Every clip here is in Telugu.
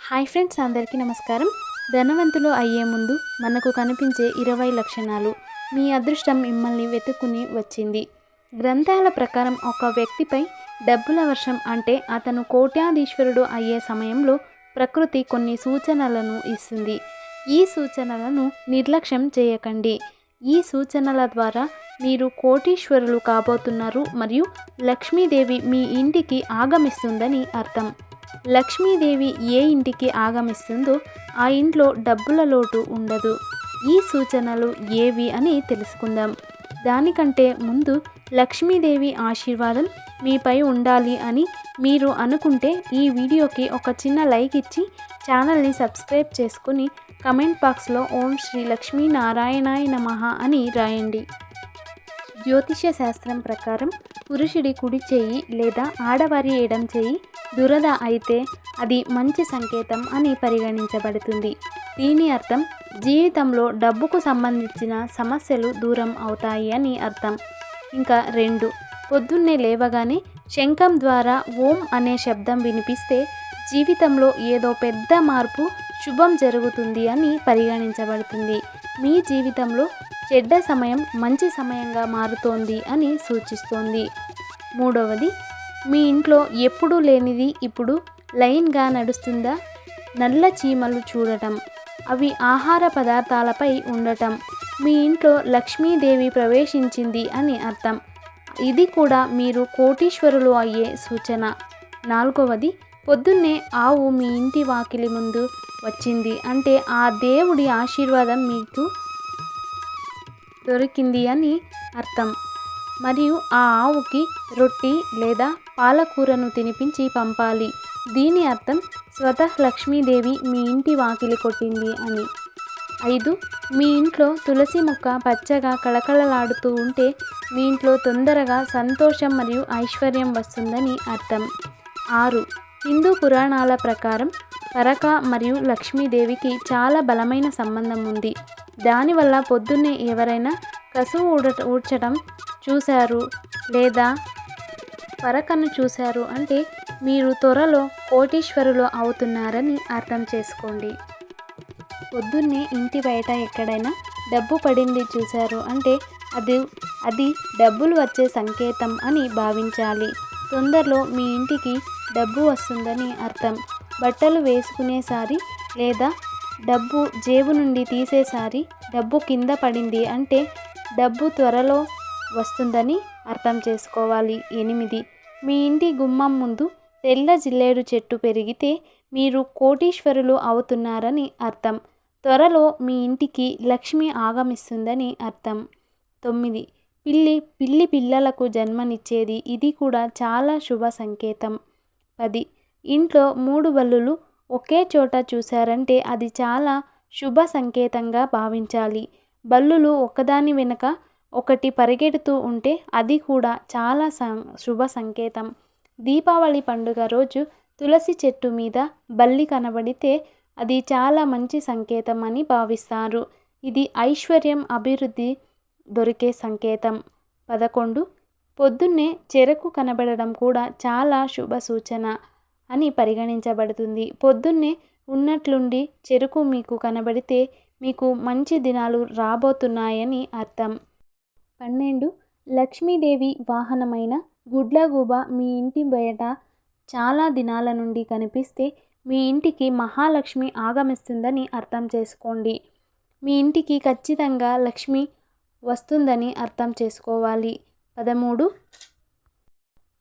హాయ్ ఫ్రెండ్స్ అందరికీ నమస్కారం. ధనవంతులు అయ్యే ముందు మనకు కనిపించే ఇరవై లక్షణాలు. మీ అదృష్టం మిమ్మల్ని వెతుకుని వచ్చింది. గ్రంథాల ప్రకారం ఒక వ్యక్తిపై డబ్బుల వర్షం అంటే అతను కోట్యాధీశ్వరుడు అయ్యే సమయంలో ప్రకృతి కొన్ని సూచనలను ఇస్తుంది. ఈ సూచనలను నిర్లక్ష్యం చేయకండి. ఈ సూచనల ద్వారా మీరు కోటీశ్వరులు కాబోతున్నారు మరియు లక్ష్మీదేవి మీ ఇంటికి ఆగమిస్తుందని అర్థం. లక్ష్మీదేవి ఏ ఇంటికి ఆగమిస్తుందో ఆ ఇంట్లో డబ్బుల లోటు ఉండదు. ఈ సూచనలు ఏవి అని తెలుసుకుందాం. దానికంటే ముందు లక్ష్మీదేవి ఆశీర్వాదం మీపై ఉండాలి అని మీరు అనుకుంటే ఈ వీడియోకి ఒక చిన్న లైక్ ఇచ్చి ఛానల్ని సబ్స్క్రైబ్ చేసుకుని కమెంట్ బాక్స్లో ఓం శ్రీ లక్ష్మీ నారాయణాయ అని రాయండి. జ్యోతిష్య శాస్త్రం ప్రకారం పురుషుడి కుడి చేయి లేదా ఆడవారి ఎడం చేయి దురద అయితే అది మంచి సంకేతం అని పరిగణించబడుతుంది. దీని అర్థం జీవితంలో డబ్బుకు సంబంధించిన సమస్యలు దూరం అవుతాయి అని అర్థం. ఇంకా రెండు పొద్దున్నే లేవగానే శంఖం ద్వారా ఓం అనే శబ్దం వినిపిస్తే జీవితంలో ఏదో పెద్ద మార్పు శుభం జరుగుతుంది అని పరిగణించబడుతుంది. మీ జీవితంలో చెడ్డ సమయం మంచి సమయంగా మారుతోంది అని సూచిస్తోంది. మూడవది మీ ఇంట్లో ఎప్పుడూ లేనిది ఇప్పుడు లైన్గా నడుస్తుందా? నల్ల చీమలు చూడటం అవి ఆహార పదార్థాలపై ఉండటం మీ ఇంట్లో లక్ష్మీదేవి ప్రవేశించింది అని అర్థం. ఇది కూడా మీరు కోటీశ్వరులు అయ్యే సూచన. నాలుగవది పొద్దున్నే ఆవు మీ ఇంటి వాకిలి ముందు వచ్చింది అంటే ఆ దేవుడి ఆశీర్వాదం మీకు దొరికింది అని అర్థం. మరియు ఆ ఆవుకి రొట్టి లేదా పాలకూరను తినిపించి పంపాలి. దీని అర్థం స్వతః లక్ష్మీదేవి మీ ఇంటి వాకిలి కొట్టింది అని. ఐదు మీ ఇంట్లో తులసి మొక్క పచ్చగా కళకళలాడుతూ ఉంటే మీ ఇంట్లో తొందరగా సంతోషం మరియు ఐశ్వర్యం వస్తుందని అర్థం. ఆరు హిందూ పురాణాల ప్రకారం పరక మరియు లక్ష్మీదేవికి చాలా బలమైన సంబంధం ఉంది. దానివల్ల పొద్దున్నే ఎవరైనా కసువు ఊడ ఊడ్చడం చూశారు లేదా పరకను చూశారు అంటే మీరు త్వరలో కోటీశ్వరులు అవుతున్నారని అర్థం చేసుకోండి. పొద్దున్నే ఇంటి బయట ఎక్కడైనా డబ్బు పడింది చూశారు అంటే అది అది డబ్బులు వచ్చే సంకేతం అని భావించాలి. తొందరలో మీ ఇంటికి డబ్బు వస్తుందని అర్థం. బట్టలు వేసుకునేసారి లేదా డబ్బు జేబు నుండి తీసేసారి డబ్బు కింద పడింది అంటే డబ్బు త్వరలో వస్తుందని అర్థం చేసుకోవాలి. ఎనిమిది మీ ఇంటి గుమ్మం ముందు తెల్ల జిల్లేడు చెట్టు పెరిగితే మీరు కోటీశ్వరులు అవుతున్నారని అర్థం. త్వరలో మీ ఇంటికి లక్ష్మి ఆగమిస్తుందని అర్థం. తొమ్మిది. పిల్లి పిల్లి పిల్లలకు జన్మనిచ్చేది ఇది కూడా చాలా శుభ సంకేతం. పది. ఇంట్లో మూడు బల్లులు ఒకే చోట చూశారంటే అది చాలా శుభ సంకేతంగా భావించాలి. బల్లులు ఒకదాని వెనుక ఒకటి పరిగెడుతూ ఉంటే అది కూడా చాలా సం శుభ సంకేతం. దీపావళి పండుగ రోజు తులసి చెట్టు మీద బల్లి కనబడితే అది చాలా మంచి సంకేతం అని భావిస్తారు. ఇది ఐశ్వర్యం అభివృద్ధి దొరికే సంకేతం. పదకొండు పొద్దున్నే చెరకు కనబడడం కూడా చాలా శుభ సూచన అని పరిగణించబడుతుంది. పొద్దున్నే ఉన్నట్లుండి చెరుకు మీకు కనబడితే మీకు మంచి దినాలు రాబోతున్నాయని అర్థం. పన్నెండు. లక్ష్మీదేవి వాహనమైన గుడ్లగూబ మీ ఇంటి బయట చాలా దినాల నుండి కనిపిస్తే మీ ఇంటికి మహాలక్ష్మి ఆగమిస్తుందని అర్థం చేసుకోండి. మీ ఇంటికి ఖచ్చితంగా లక్ష్మి వస్తుందని అర్థం చేసుకోవాలి. పదమూడు.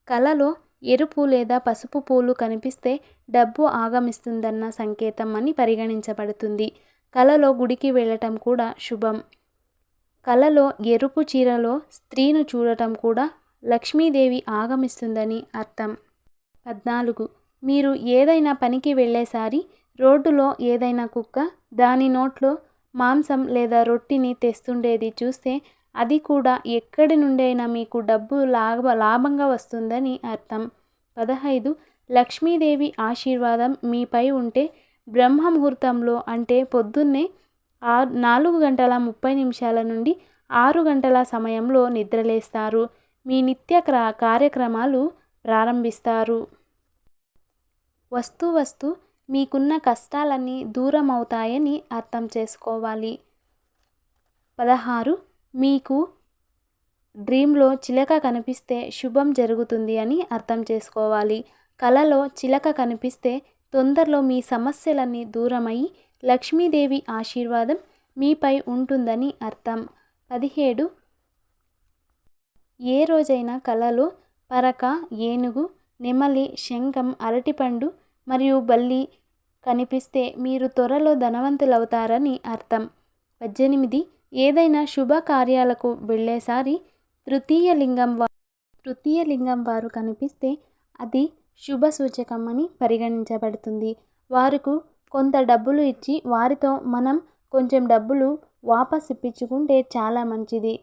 కలలో ఎరుపు లేదా పసుపు పూలు కనిపిస్తే డబ్బు ఆగమిస్తుందన్న సంకేతం అని పరిగణించబడుతుంది. కలలో గుడికి వెళ్ళటం కూడా శుభం. కలలో ఎరుపు చీరలో స్త్రీను చూడటం కూడా లక్ష్మీదేవి ఆగమిస్తుందని అర్థం. పద్నాలుగు. మీరు ఏదైనా పనికి వెళ్ళేసారి రోడ్డులో ఏదైనా కుక్క దాని నోట్లో మాంసం లేదా రొట్టిని తెస్తుండేది చూస్తే అది కూడా ఎక్కడి నుండైనా మీకు డబ్బు లాభ లాభంగా వస్తుందని అర్థం. పదహైదు. లక్ష్మీదేవి ఆశీర్వాదం మీపై ఉంటే బ్రహ్మ ముహూర్తంలో అంటే పొద్దున్నే ఆ నాలుగు గంటల ముప్పై నిమిషాల నుండి ఆరు గంటల సమయంలో నిద్రలేస్తారు. మీ నిత్య కార్యక్రమాలు ప్రారంభిస్తారు. వస్తూ వస్తూ మీకున్న కష్టాలన్నీ దూరం అవుతాయని అర్థం చేసుకోవాలి. పదహారు మీకు డ్రీమ్లో చిలక కనిపిస్తే శుభం జరుగుతుంది అని అర్థం చేసుకోవాలి. కలలో చిలక కనిపిస్తే తొందరలో మీ సమస్యలన్నీ దూరమై లక్ష్మీదేవి ఆశీర్వాదం మీపై ఉంటుందని అర్థం. పదిహేడు. ఏ రోజైనా కలలో పరక ఏనుగు నెమలి శంఖం అరటిపండు మరియు బల్లి కనిపిస్తే మీరు త్వరలో ధనవంతులవుతారని అర్థం. పద్దెనిమిది. ఏదైనా శుభకార్యాలకు వెళ్ళేసారి తృతీయ లింగం వారు తృతీయ లింగం వారు కనిపిస్తే అది శుభ సూచకం అని పరిగణించబడుతుంది. వారుకు కొంత డబ్బులు ఇచ్చి వారితో మనం కొంచెం డబ్బులు వాపస్ ఇప్పించుకుంటే చాలా మంచిది.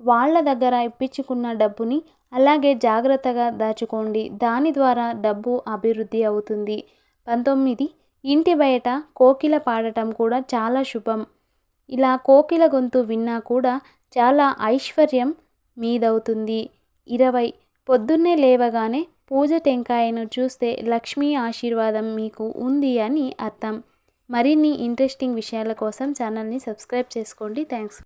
వాళ్ళ దగ్గర ఇప్పించుకున్న డబ్బుని అలాగే జాగ్రత్తగా దాచుకోండి. దాని ద్వారా డబ్బు అభివృద్ధి అవుతుంది. పంతొమ్మిది. ఇంటి బయట కోకిల పాడటం కూడా చాలా శుభం. ఇలా కోకిల గొంతు విన్నా కూడా చాలా ఐశ్వర్యం మీదవుతుంది. ఇరవై. పొద్దున్నే లేవగానే పూజ టెంకాయను చూస్తే లక్ష్మీ ఆశీర్వాదం మీకు ఉంది అని అర్థం. మరిన్ని ఇంట్రెస్టింగ్ విషయాల కోసం ఛానల్ని సబ్స్క్రైబ్ చేసుకోండి. థ్యాంక్స్